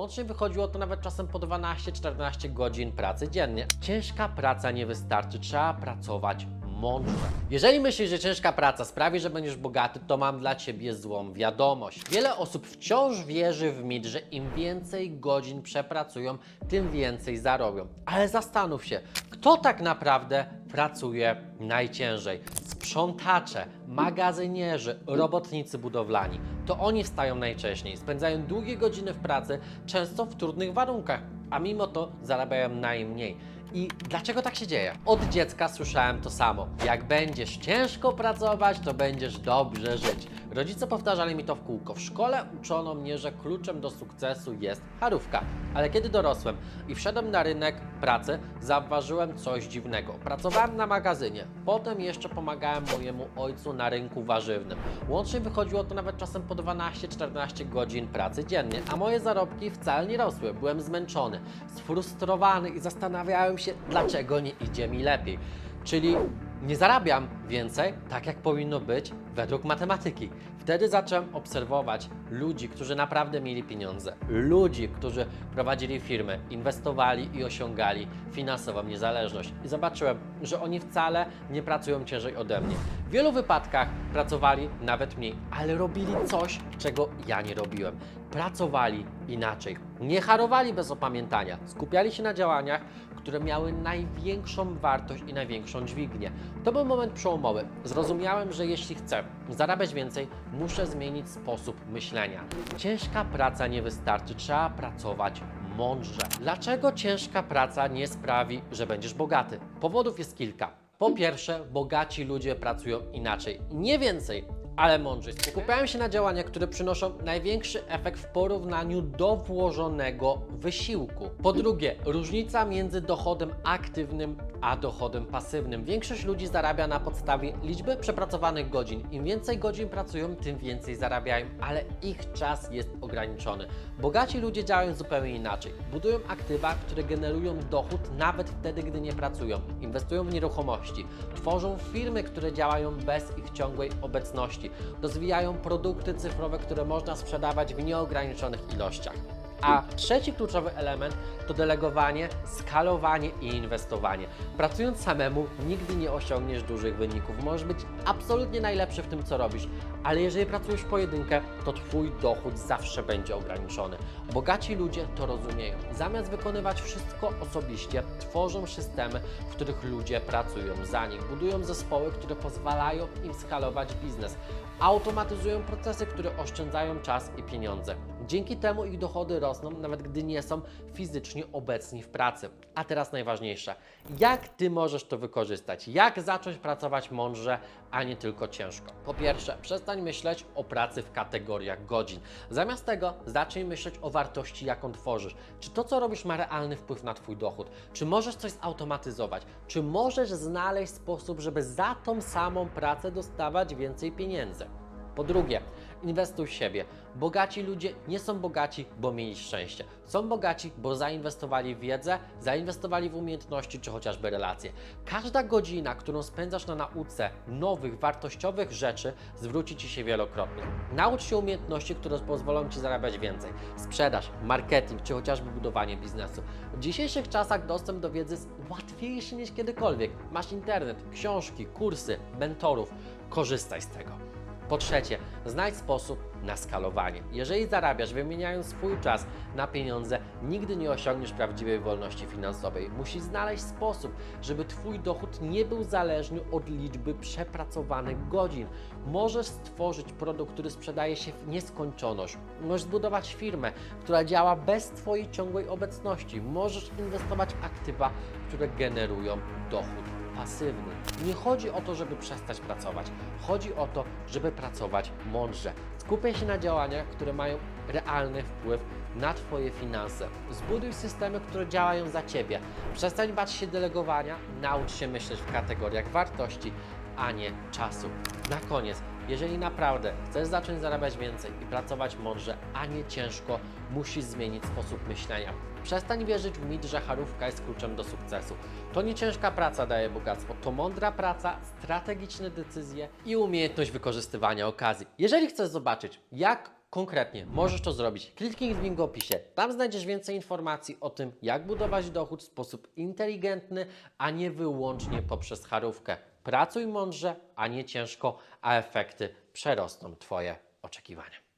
Łącznie wychodziło to nawet czasem po 12-14 godzin pracy dziennie. Ciężka praca nie wystarczy, trzeba pracować mądrze. Jeżeli myślisz, że ciężka praca sprawi, że będziesz bogaty, to mam dla Ciebie złą wiadomość. Wiele osób wciąż wierzy w mit, że im więcej godzin przepracują, tym więcej zarobią. Ale zastanów się, kto tak naprawdę pracuje najciężej? Sprzątacze, magazynierzy, robotnicy budowlani. To oni wstają najwcześniej, spędzają długie godziny w pracy, często w trudnych warunkach, a mimo to zarabiają najmniej. I dlaczego tak się dzieje? Od dziecka słyszałem to samo. Jak będziesz ciężko pracować, to będziesz dobrze żyć. Rodzice powtarzali mi to w kółko. W szkole uczono mnie, że kluczem do sukcesu jest harówka. Ale kiedy dorosłem i wszedłem na rynek pracy, zauważyłem coś dziwnego. Pracowałem na magazynie, potem jeszcze pomagałem mojemu ojcu na rynku warzywnym. Łącznie wychodziło to nawet czasem po 12-14 godzin pracy dziennie, a moje zarobki wcale nie rosły. Byłem zmęczony, sfrustrowany i zastanawiałem się, dlaczego nie idzie mi lepiej. Czyli nie zarabiam więcej, tak jak powinno być według matematyki. Wtedy zacząłem obserwować ludzi, którzy naprawdę mieli pieniądze, ludzi, którzy prowadzili firmy, inwestowali i osiągali finansową niezależność. I zobaczyłem, że oni wcale nie pracują ciężej ode mnie. W wielu wypadkach pracowali nawet mniej, ale robili coś, czego ja nie robiłem. Pracowali inaczej. Nie harowali bez opamiętania. Skupiali się na działaniach, które miały największą wartość i największą dźwignię. To był moment przełomowy. Zrozumiałem, że jeśli chcę zarabiać więcej, muszę zmienić sposób myślenia. Ciężka praca nie wystarczy, trzeba pracować mądrze. Dlaczego ciężka praca nie sprawi, że będziesz bogaty? Powodów jest kilka. Po pierwsze, bogaci ludzie pracują inaczej. Nie więcej, ale mądrzej. Skupiają się na działaniach, które przynoszą największy efekt w porównaniu do włożonego wysiłku. Po drugie, różnica między dochodem aktywnym a dochodem pasywnym. Większość ludzi zarabia na podstawie liczby przepracowanych godzin. Im więcej godzin pracują, tym więcej zarabiają, ale ich czas jest ograniczony. Bogaci ludzie działają zupełnie inaczej. Budują aktywa, które generują dochód nawet wtedy, gdy nie pracują. Inwestują w nieruchomości, tworzą firmy, które działają bez ich ciągłej obecności. Rozwijają produkty cyfrowe, które można sprzedawać w nieograniczonych ilościach. A trzeci kluczowy element to delegowanie, skalowanie i inwestowanie. Pracując samemu nigdy nie osiągniesz dużych wyników. Możesz być absolutnie najlepszy w tym, co robisz, ale jeżeli pracujesz pojedynkę, to Twój dochód zawsze będzie ograniczony. Bogaci ludzie to rozumieją. Zamiast wykonywać wszystko osobiście, tworzą systemy, w których ludzie pracują za nich. Budują zespoły, które pozwalają im skalować biznes. Automatyzują procesy, które oszczędzają czas i pieniądze. Dzięki temu ich dochody rosną, nawet gdy nie są fizycznie obecni w pracy. A teraz najważniejsze, jak Ty możesz to wykorzystać? Jak zacząć pracować mądrze, a nie tylko ciężko? Po pierwsze, przestań myśleć o pracy w kategoriach godzin. Zamiast tego zacznij myśleć o wartości, jaką tworzysz. Czy to, co robisz, ma realny wpływ na Twój dochód? Czy możesz coś zautomatyzować? Czy możesz znaleźć sposób, żeby za tą samą pracę dostawać więcej pieniędzy? Po drugie, inwestuj w siebie. Bogaci ludzie nie są bogaci, bo mieli szczęście. Są bogaci, bo zainwestowali w wiedzę, zainwestowali w umiejętności czy chociażby relacje. Każda godzina, którą spędzasz na nauce nowych, wartościowych rzeczy, zwróci Ci się wielokrotnie. Naucz się umiejętności, które pozwolą Ci zarabiać więcej. Sprzedaż, marketing czy chociażby budowanie biznesu. W dzisiejszych czasach dostęp do wiedzy jest łatwiejszy niż kiedykolwiek. Masz internet, książki, kursy, mentorów. Korzystaj z tego. Po trzecie, znajdź sposób na skalowanie. Jeżeli zarabiasz wymieniając swój czas na pieniądze, nigdy nie osiągniesz prawdziwej wolności finansowej. Musisz znaleźć sposób, żeby Twój dochód nie był zależny od liczby przepracowanych godzin. Możesz stworzyć produkt, który sprzedaje się w nieskończoność. Możesz zbudować firmę, która działa bez Twojej ciągłej obecności. Możesz inwestować aktywa, które generują dochód pasywny. Nie chodzi o to, żeby przestać pracować. Chodzi o to, żeby pracować mądrze. Skupiaj się na działaniach, które mają realny wpływ na Twoje finanse. Zbuduj systemy, które działają za Ciebie. Przestań bać się delegowania, naucz się myśleć w kategoriach wartości, a nie czasu. Na koniec, jeżeli naprawdę chcesz zacząć zarabiać więcej i pracować mądrze, a nie ciężko, musisz zmienić sposób myślenia. Przestań wierzyć w mit, że harówka jest kluczem do sukcesu. To nie ciężka praca daje bogactwo, to mądra praca, strategiczne decyzje i umiejętność wykorzystywania okazji. Jeżeli chcesz zobaczyć, jak konkretnie możesz to zrobić, kliknij w link w opisie. Tam znajdziesz więcej informacji o tym, jak budować dochód w sposób inteligentny, a nie wyłącznie poprzez harówkę. Pracuj mądrze, a nie ciężko, a efekty przerosną Twoje oczekiwania.